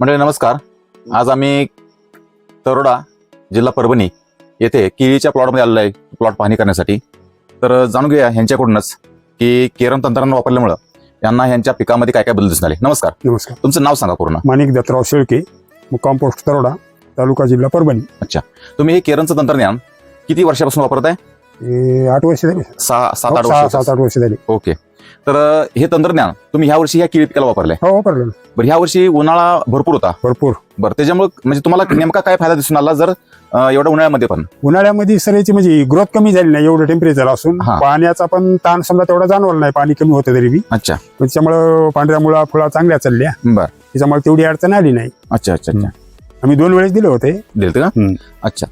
मंडळी नमस्कार. आज आम्ही तरोडा जिल्हा परभणी येथे केळीच्या प्लॉटमध्ये आलेलो आहे प्लॉट पाहणी करण्यासाठी. तर जाणून घेऊया ह्यांच्याकडूनच की केरम तंत्रज्ञान वापरल्यामुळं यांना ह्यांच्या पिकामध्ये काय काय बदल दिसून आले. नमस्कार. नमस्कार. तुमचं नाव सांगा पूर्ण. माणिक दत्तराव शेळके मुक्काम पोस्ट तरोडा तालुका जिल्हा परभणी. तुम्ही हे केरनचं तंत्रज्ञान किती वर्षापासून वापरत आहे हे आठ वर्ष झाली. सहा सात आठ वर्ष. सात आठ वर्ष झाली. ओके. तर हे तंत्रज्ञान तुम्ही ह्या वर्षी ह्या केळी पिकाला वापरलंय. हो वापरलं ना. बरं ह्या वर्षी उन्हाळा भरपूर होता. भरपूर. बरं त्याच्यामुळे म्हणजे तुम्हाला नेमका काय फायदा दिसून आला जर अं, एवढ्या उन्हाळ्यामध्ये पण? उन्हाळ्यामध्ये सरायची म्हणजे ग्रोथ कमी झाली नाही एवढं टेम्परेचर असून. हा. पाण्याचा पण ताण समजा तेवढा जाणवला नाही पाणी कमी होतं तरी बी. अच्छा. त्याच्यामुळं पांढऱ्या मुळा फुळा चांगल्या चालल्या. बरं. त्याच्यामुळे तेवढी अडचण आली नाही. अच्छा अच्छा अच्छा. आम्ही दोन वेळेस दिले होते. दिलत का? हम्म. अच्छा.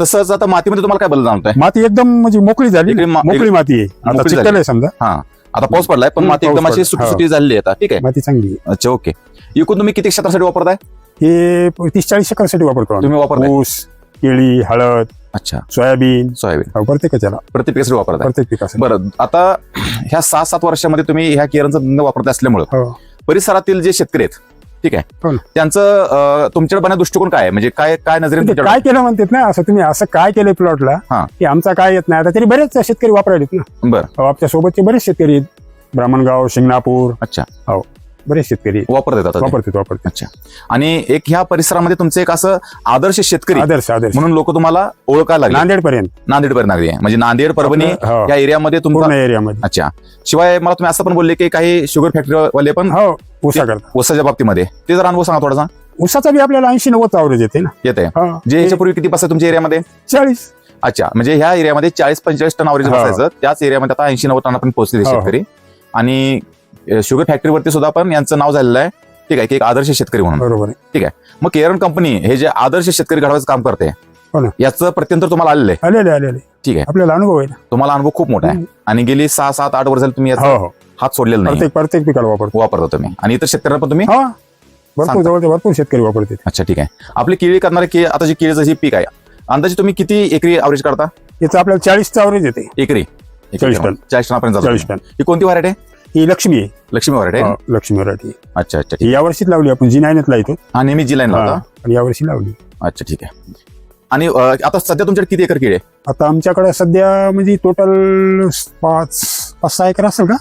तसंच आता मातीमध्ये तुम्हाला काय बदल जाणवत माती एकदम म्हणजे मोकळी झाली. इकडे मा- मोकळी माती आहे. आता मोकळी चिखल झाली. आहे समजा. हा. आता पाऊस पडलाय पण माती एकदम पाऊस अशी पडला. सुटी झालेली आहे आता. ठीक आहे. माती चांगली आहे. अच्छा ओके. एकूण तुम्ही किती क्षेत्रासाठी वापरताय? हे तीस चाळीस एकरसाठी वापरतो आम्ही. तुम्ही वापरताय? ऊस केळी हळद अच्छा. सोयाबीन. सोयाबीन. हो, प्रत्येकाच्याला प्रत्येक पिकासाठी वापरताय? प्रत्येक पिकासाठी. बरं आता ह्या सहा सात वर्षामध्ये तुम्ही ह्या केरनचं धंदा वापरत असल्यामुळं हो. परिसरातील जे शेतकरी आहेत ठीक हो आहे ना. त्यांचं अं, तुमच्याकडे बघण्याचा दृष्टिकोन काय आहे? म्हणजे काय काय नजरेत म्हणजे तुमच्याकडे- काय केलं म्हणतात ना असं तुम्ही असं काय केलंय प्लॉटला हा. की आमचा काय येत नाही. आता तरी बरेच शेतकरी वापरायलेत ना. बरं. अहो, आमच्या सोबतचे बरेच शेतकरी आहेत. ब्राह्मणगाव शिंगणापूर. अच्छा. बरेच शेतकरी आहेत. वापरत येतात ते. वापरतात वापरतात. अच्छा. आणि एक ह्या परिसरामध्ये तुमचं एक असं आदर्श शेतकरी आदर्श आदर्श. म्हणून लोक तुम्हाला ओळखायला लागले. नांदेड पर्यंत नांदेड पर्यंत म्हणजे नांदेड परभणी हो, या एरियामध्ये पूर्ण तुमचा एरियामध्ये. अच्छा. शिवाय मला तुम्ही असं पण बोलले की काही शुगर फॅक्टरी वाले पण हो करता ऊसाच्या बाबतीमध्ये. ते जर अनुभव सांगा थोडासा. ऊसाचा बी आपल्याला ऐंशी नव्वद अवरेज येते ना. येते हो. जे याच्यापूर्वी किती बसत तुमच्या एरियामध्ये? चाळीस. अच्छा. म्हणजे ह्या एरियामध्ये चाळीस पंचेचाळीस टन अवरेज हो. बसायचं. त्याच एरियामध्ये आता ऐंशी नव्वद टन आपण पोहोचले हो. शेतकरी. आणि शुगर फॅक्टरीवरती सुद्धा पण यांचं नाव झालेलं आहे. ठीक आहे की एक आदर्श शेतकरी म्हणून. बरोबर आहे. मग केरन कंपनी हे जे आदर्श शेतकरी घडवायचं काम करते हो ना. याचं प्रत्यंतर तुम्हाला आलेलं आहे. आलेले आलेले ठीक आहे. आपल्याला अनुभव आहे ना. तुम्हाला अनुभव खूप मोठा आहे. आणि गेली सहा सात आठ वर्ष तुम्ही याचा हो हो. हात सोडलेला नाही. प्रत्येक प्रत्येक पिकाला वापरतो. वापरता तुम्ही. आणि इतर शेतकऱ्यांना पण तुम्ही हा. भरपूर भरपूर शेतकरी वापरतात. अच्छा ठीक आहे. आपली केळी करणारे के आता जे केळीचं जे पीक आहे अंदाजे तुम्ही किती एकरी अवरेज काढता? याचं आपल्याला चाळीसचा अवरेज येते. एकरी. चाळीस? टन. चाळीस टनापर्यंत चाळीस. टन. ही कोणती व्हरायटी आहे? ही लक्ष्मी आहे. लक्ष्मी हो, लक्ष्मी मराठी अच्छा अच्छा ठीक ही यावर्षीच लावली आपण जी नाईनच लावतो हा नेहमी जी लाईन हा, लावता आणि यावर्षी लावली. अच्छा ठीक आहे. आणि अ, आता सध्या तुमच्याकडे किती एकर आहे? आता आमच्याकडे सध्या म्हणजे टोटल पाच पाच सहा एकर असेल का?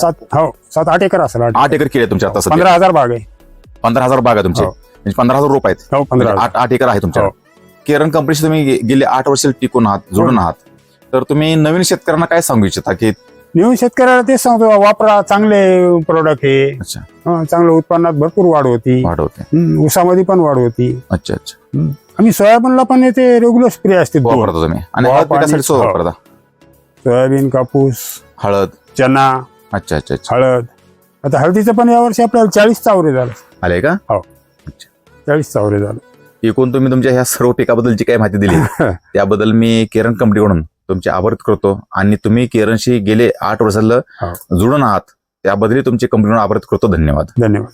सात हो सात आठ एकर असेल आठ. आठ एकर आहे तुमच्या आता सध्या. पंधरा हजार बाग आहे. पंधरा हजार बाग आहे तुमचे. हो. म्हणजे पंधरा हजार रोप आहेत. हो पंधरा म्हणजे हजार. आठ आठ एकर आहे तुमच्या हो. केरन कंपनीशी तुम्ही गे- गेले आठ वर्ष टिकून आहात जोडून आहात. तर तुम्ही नवीन शेतकऱ्यांना काय सांगू इच्छिता? की नेहमी शेतकऱ्याला तेच सांगतो वापरा चांगले प्रोडक्ट हे. अच्छा. हं, चांगलं उत्पन्नात भरपूर वाढ होती. वाढवते हं, ऊसामध्ये पण वाढ होती. अच्छा अच्छा. हं. आम्ही सोयाबीनला पण येते रेग्युलर स्प्रे असते दोन. वापरता तुम्ही. आणि हळद सुद्धा हो. वापरता. सोयाबीन कापूस हळद. चना. अच्छा अच्छा अच्छा. हळद. आता हळदीचं पण यावर्षी आपल्याला चाळीस चावरे झालं. आले का? चाळीस चावरे झालं. एकूण तुम्ही तुमच्या ह्या सर्व पिकाबद्दल जी काही माहिती दिली त्याबद्दल मी केरन कंपनीकडून तुमचे आभार करतो आणि तुम्ही केरनशी गेले आठ वर्ष झालं हो. जुळून आहात त्याबद्दल तुमची कंपनीकडून आभार करतो. धन्यवाद. धन्यवाद.